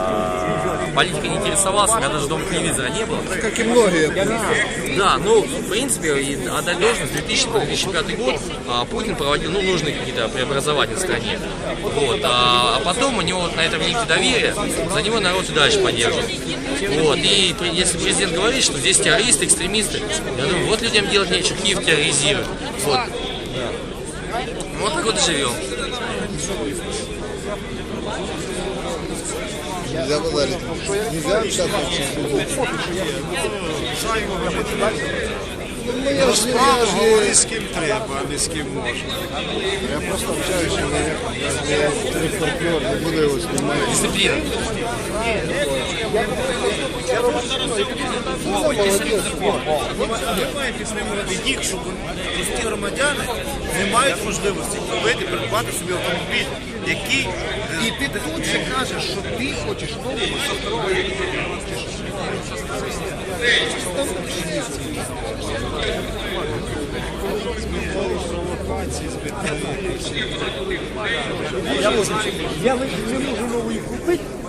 а, политикой не интересовался, у меня даже дома телевизора не было. Как и многие. Да, ну, в принципе, и отдать должность 2000-2005 год а, Путин проводил, ну, нужные какие-то преобразования в стране. Вот, а, а потом у него на этом линке доверия, за него народ и дальше поддерживал. Вот, и если президент говорит, что здесь террористы, экстремисты, я думаю, вот людям делать нечего, Киев терроризирует. Вот. Вот так вот и живем. Нельзя базарить. Нельзя общаться вообще. Ну, я ж я ж не- з ким треба, а не з ким можна. Я просто общаюсь человеком. Я не репортер, не буду его снимать. Дисциплина. Ви маєте стимулювати їх, щоб прості громадяни не мають можливості купити, придбати собі автомобіль, який І ти тут же кажеш, що ти хочеш нового Я не можу нової купити,